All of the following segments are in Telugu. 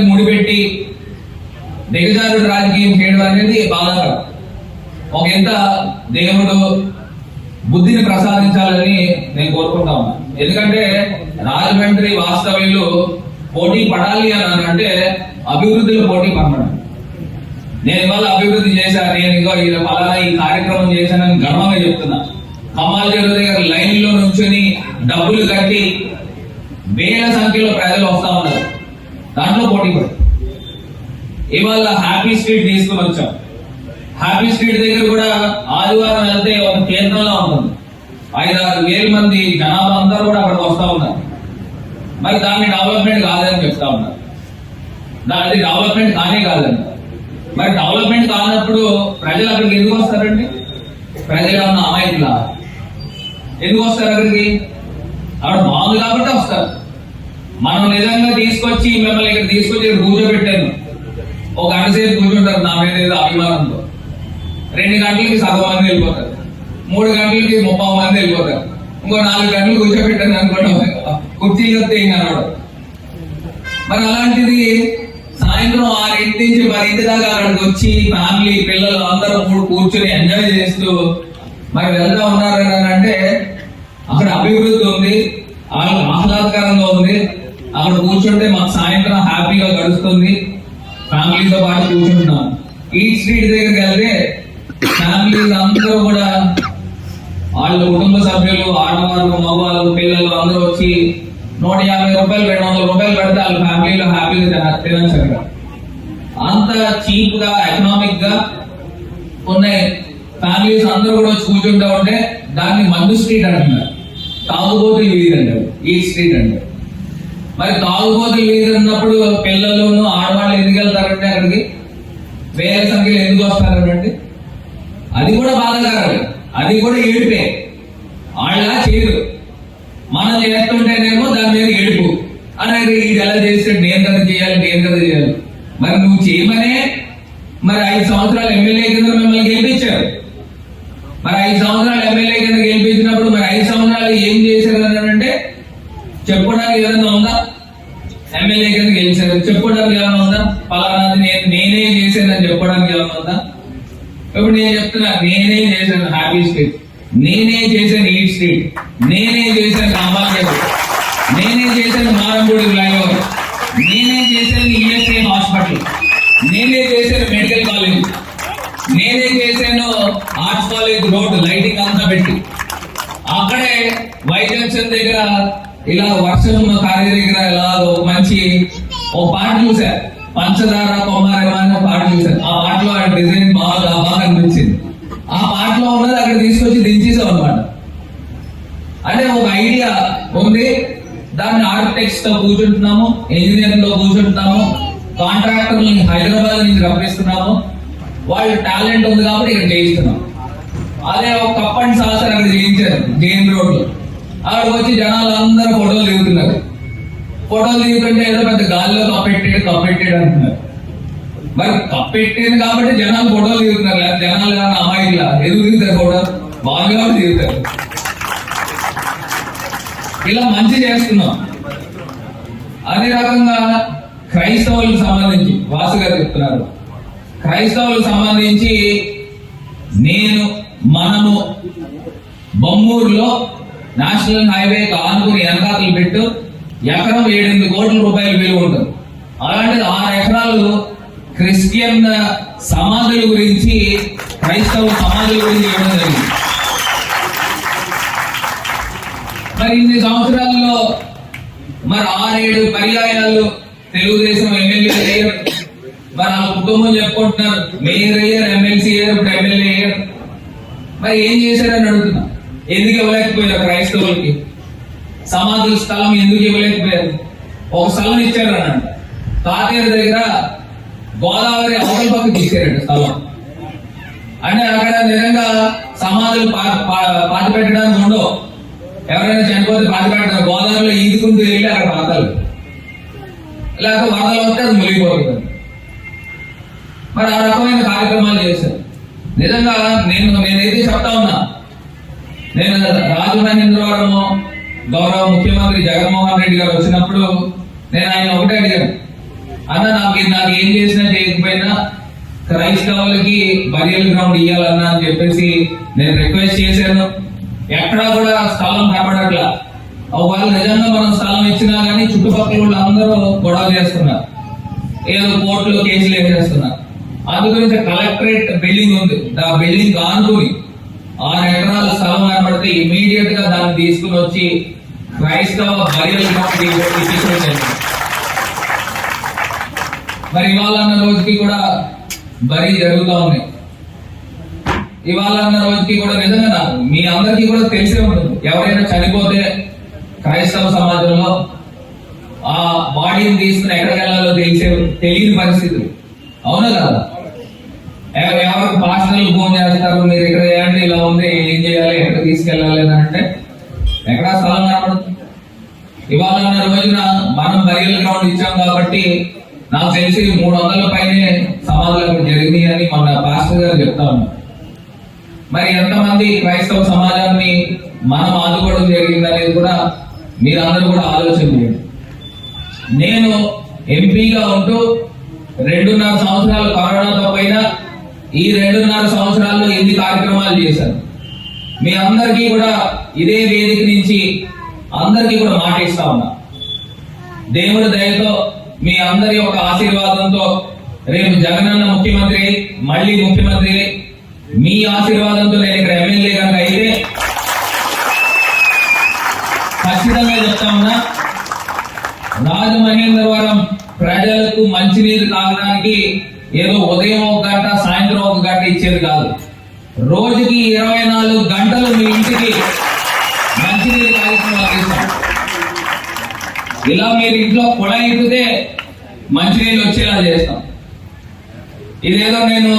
ముడిపెట్టి దిగజారుడు రాజకీయం చేయడం అనేది బాధాకరం. ఒక ఎంత దేవుడు బుద్ధిని ప్రసాదించాలని నేను కోరుకుంటా ఉన్నా. ఎందుకంటే రాజమండ్రి వాస్తవ్యులు పోటీ పడాలి అని అంటే అభివృద్ధిలో పోటీ పడమని నేను ఇవాళ అభివృద్ధి చేశాను నేను ఇగో ఈ పలానా ఈ కార్యక్రమం చేశానని గర్వంగా చెప్తున్నా. కమ్మాల చెరువు దగ్గర లైన్లో నుంచుని డబ్బులు కట్టి వేల సంఖ్యలో ప్రజలు వస్తా ఉన్నారు. దాంట్లో పోటీ పడు. ఇవాళ హ్యాపీ స్ట్రీట్ తీసుకుని వచ్చాం. హ్యాపీ స్ట్రీట్ దగ్గర కూడా ఆదివారం వెళ్తే ఒక కేంద్రంలో ఉంటుంది. ఐదారు వేల మంది జనాభా అందరూ కూడా అక్కడికి వస్తూ ఉన్నారు. మరి దాన్ని డెవలప్మెంట్ కాదని చెప్తా ఉన్నారు. దాన్ని డెవలప్మెంట్ కానే కాదండి. మరి డెవలప్మెంట్ కానప్పుడు ప్రజలు అక్కడికి ఎందుకు వస్తారండి? ప్రజలు అన్న అమాయకుల? ఎందుకు వస్తారు అక్కడికి? అక్కడ బాగుంది కాబట్టి వస్తారు. మనం నిజంగా తీసుకొచ్చి మిమ్మల్ని ఇక్కడ తీసుకొచ్చి కూర్చోబెట్టాను. ఒక గంట సేపు కూర్చుంటారు నా మీద ఏదో అభిమానంతో. రెండు గంటలకి సగం మంది వెళ్ళిపోతారు. మూడు గంటలకి ముప్పై మంది వెళ్ళిపోతారు. ఇంకో నాలుగు గంటలు కూర్చోబెట్టాను అనుకోవడం కుర్చీలు వస్తే ఏం కనబడదు మరి అలాంటిది సాయంత్రం ఆరింటి నుంచి పదింటి దాకా అక్కడికి వచ్చి ఫ్యామిలీ పిల్లలు అందరూ మూడు కూర్చొని ఎంజాయ్ చేస్తూ మరి వెళ్తా ఉన్నారు అంటే అక్కడ అభివృద్ధి ఉంది ఆహ్లాదకరంగా ఉంది. అక్కడ కూర్చుంటే మాకు సాయంత్రం హ్యాపీగా గడుస్తుంది. ఫ్యామిలీతో పాటు కూర్చుంటున్నాం. ఈ స్ట్రీట్ దగ్గరికి వెళ్తే ఫ్యామిలీస్ అందరూ కూడా వాళ్ళ కుటుంబ సభ్యులు ఆడవాళ్ళు మగవాళ్ళు పిల్లలు అందరూ వచ్చి నూట యాభై రూపాయలు రెండు వందల రూపాయలు పెడితే వాళ్ళ ఫ్యామిలీలో హ్యాపీగా తినచ్చు అక్కడ అంత చీప్గా ఎకనామిక్గా ఉన్నాయి ఫ్యామిలీస్ అందరూ కూడా వచ్చి కూర్చుంటా ఉంటే దాన్ని మందు స్ట్రీట్ అంటున్నారు. తాగుబోతు వీధి అంటారు. ఈ స్ట్రీట్ అంటారు. మరి తాగుబోతు లేదన్నప్పుడు ఉన్నప్పుడు పిల్లలు ఆడవాళ్ళు ఎందుకు వెళ్తారంటే అక్కడికి? వేరే సంఖ్యలో ఎందుకు వస్తారనండి అది కూడా బాధాకరమే అది కూడా ఏడిపే. వాళ్ళ చేయరు. మనం చేస్తుంటేనేమో దాని మీద ఏడుపు. అలాగే ఇది ఎలా చేస్తాడు నేను కదా చేయాలి నేను కదా చేయాలి. మరి నువ్వు చేయమనే మరి ఐదు సంవత్సరాలు ఎమ్మెల్యే కింద మిమ్మల్ని గెలిపించారు. మరి ఐదు సంవత్సరాలు ఎమ్మెల్యే కింద గెలిపించినప్పుడు మరి ఐదు సంవత్సరాలు ఏం చేశారు అని అంటే చెప్పడానికి ఏదైనా ఉందా? ఎమ్మెల్యే కింద గెలిచారు. చెప్పుకోవడానికి ఏమైనా ఉందా? పలానాది నేను నేనే చేశానని చెప్పడానికి ఏమైనా ఉందా? ఇప్పుడు నేను చెప్తున్నా నేనే చేశాను హ్యాపీ స్ట్రీట్ నేనే చేశాను ఈ స్ట్రీట్ నేనే చేశాను రామాలయ. నేనే చేశాను మారంపూడి ఫ్లైఓవర్ నేనే చేశాను ఈఎస్ఐ హాస్పిటల్ నేనే చేశాను మెడికల్ కాలేజ్ నేనే చేశాను ఆర్ట్స్ కాలేజ్ రోడ్ లైటింగ్ అంతా పెట్టి అక్కడే వై జంక్షన్ దగ్గర ఇలా వర్షం కార్య దగ్గర ఇలా ఒక మంచి ఓ పాట చూసా పంచదార కొమ్మారేమో అని పాట చూసాను ఆ పాటలో ఆ డిజైన్ బాగా బాగా అనిపించింది. ఆ పాటలో ఉన్నది అక్కడ తీసుకొచ్చి దించేసాం అనమాట అంటే ఒక ఐడియా ఉంది. దాన్ని ఆర్కిటెక్ట్స్తో కూర్చుంటున్నాము ఇంజనీర్లో కూర్చుంటున్నాము కాంట్రాక్టర్ని హైదరాబాద్ నుంచి రప్పిస్తున్నాము. వాళ్ళు టాలెంట్ ఉంది కాబట్టి ఇక్కడ చేయిస్తున్నాం. అదే ఒక కప్ అండ్ సాసర్ అక్కడ చేయించారు జైన్ రోడ్లో అక్కడికి వచ్చి జనాలు అందరూ ఫోటోలు దిగుతున్నారు. ఫోటోలు దిగుతుంటే ఏదో పెద్ద గాలిలో కప్పెట్టాడు కప్పెట్టాడు అంటున్నారు. మరి కప్పెట్టేది కాబట్టి జనాలు ఫోటోలు దిగుతున్నారు లేదా జనాలు కానీ అమ్మాయిలా ఎదురు దిగుతారు ఫోటో. బాగా దిగుతారు. ఇలా మంచి చేస్తున్నాం. అదే రకంగా క్రైస్తవులకు సంబంధించి వాసు గారు చెప్తున్నారు. క్రైస్తవులకు సంబంధించి నేను మనము బొమ్మూరులో నేషనల్ హైవే ఆనుకుని వెనకాతలు పెట్టు ఎకరం ఏడెనిమిది కోట్ల రూపాయలు విలువ ఉంటుంది. అలాంటిది ఆరు ఎకరాలు క్రిస్టియన్ సమాధుల గురించి క్రైస్తవ సమాధుల గురించి ఇవ్వడం జరిగింది. మరి ఇన్ని సంవత్సరాల్లో మరి ఆరేడు పర్యాయాలు తెలుగుదేశం ఎమ్మెల్యే అయ్యారు. మరి ఆ కుటుంబం చెప్పుకుంటున్నారు మేయర్ అయ్యారు ఎమ్మెల్సీ అయ్యారు ఇప్పుడు ఎమ్మెల్యే అయ్యారు. మరి ఏం చేశారని అడుగుతున్నా. ఎందుకు ఇవ్వలేకపోయారు క్రైస్తవులకి? సమాధుల స్థలం ఎందుకు ఇవ్వలేకపోయారు? ఒక స్థలం ఇచ్చారు అన్నాడు తాతేరు దగ్గర గోదావరి అవతల పక్కకి ఇచ్చారంట స్థలం. అంటే అక్కడ నిజంగా సమాధులు పా- పాతి పెట్టడానికి ఉండవు. ఎవరైనా చనిపోతే పాతి పెట్టడం గోదావరిలో ఈదుకుంటూ వెళ్ళి అక్కడ పాతాలు. లేకపోతే వరదలు వస్తే అది మునిగిపోతుంది. మరి ఆ రకమైన కార్యక్రమాలు చేశారు. నిజంగా నేను నేనైతే నేను రాజమహేంద్రవరము గౌరవ ముఖ్యమంత్రి జగన్మోహన్ రెడ్డి గారు వచ్చినప్పుడు నేను ఆయన ఒకటే అడిగాను. అన్న నాకు నాకు ఏం చేసినా చేయకపోయినా క్రైస్తవులకి బరియల్ గ్రౌండ్ ఇవ్వాలన్నా అని చెప్పేసి నేను రిక్వెస్ట్ చేశాను. ఎక్కడా కూడా స్థలం కనబడట్లా. వాళ్ళు నిజంగా మనం స్థలం ఇచ్చినా కానీ చుట్టుపక్కల వాళ్ళు అందరూ గొడవ చేస్తున్నారు. ఏదో కోర్టులో కేసులు వేసేస్తున్నారు. అందు గురించి కలెక్టరేట్ బిల్డింగ్ ఉంది. ఆ బిల్డింగ్ ఆనుకుని ఆరు ఎకరాల స్థలం కనబడితే ఇమీడియట్గా దాన్ని తీసుకుని వచ్చి క్రైస్తవ బరియల్ మరి ఇవాళ అన్న రోజుకి కూడా బరి జరుగుతూ ఉన్నాయి ఇవాళ అన్న రోజుకి కూడా నిజంగా మీ అందరికీ కూడా తెలిసే ఉంటుంది. ఎవరైనా చనిపోతే క్రైస్తవ సమాజంలో ఆ బాడీని తీసుకుని ఎక్కడికి వెళ్ళాలో తెలిసే తెలియని పరిస్థితులు. అవునా కదా? ఎవ- ఎవరికి పాస్టర్లు ఫోన్ చేస్తారు? మీరు ఇక్కడ ఏంటి? ఇలా ఉంది ఏం చేయాలి? ఎక్కడ తీసుకెళ్ళాలి అని అంటే ఎక్కడ స్థలం కనపడుతుంది ఇవాళ అన్న రోజున మనం బరియల్ గ్రౌండ్ ఇచ్చాం కాబట్టి నాకు తెలిసి మూడు వందల పైనే సమాధానం జరిగింది అని మన పాస్టర్ గారు చెప్తాను మరి ఎంతమంది క్రైస్తవ సమాజాన్ని మనం ఆదుకోవడం జరిగింది అనేది కూడా మీరందరూ కూడా ఆలోచన చేయండి. నేను ఎంపీగా ఉంటూ రెండున్నర సంవత్సరాలు కరోనాతో పైన ఈ రెండున్నర సంవత్సరాల్లో ఎన్ని కార్యక్రమాలు చేశారు? మీ అందరికీ కూడా ఇదే వేదిక నుంచి అందరికీ కూడా మాట ఇస్తా ఉన్నా. దేవుడి దయతో మీ అందరి యొక్క ఆశీర్వాదంతో రేపు జగనన్న ముఖ్యమంత్రి మళ్ళీ ముఖ్యమంత్రి మీ ఆశీర్వాదంతో నేను ఇక్కడ ఎమ్మెల్యే కనుక అయితే ఖచ్చితంగా చెప్తా ఉన్నా రాజమహేంద్రవరం ప్రజలకు మంచినీరు తాగడానికి ఏదో ఉదయం ఒక గంట సాయంత్రం ఒక గంట ఇచ్చేది కాదు. రోజుకి ఇరవై నాలుగు గంటలు మీ ఇంటికి మంచినీరు కార్యక్రమాలు ఇస్తాం ఇలా మీరు ఇంట్లో కుళాయి ఎక్కితే మంచినీళ్ళు వచ్చేలా చేస్తాం. ఇదేదో నేను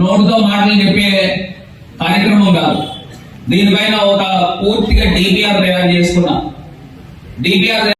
నోటితో మాటలు చెప్పే కార్యక్రమం కాదు. దీనిపైన ఒక పూర్తిగా డిపిఆర్ తయారు చేసుకున్నా. డిపిఆర్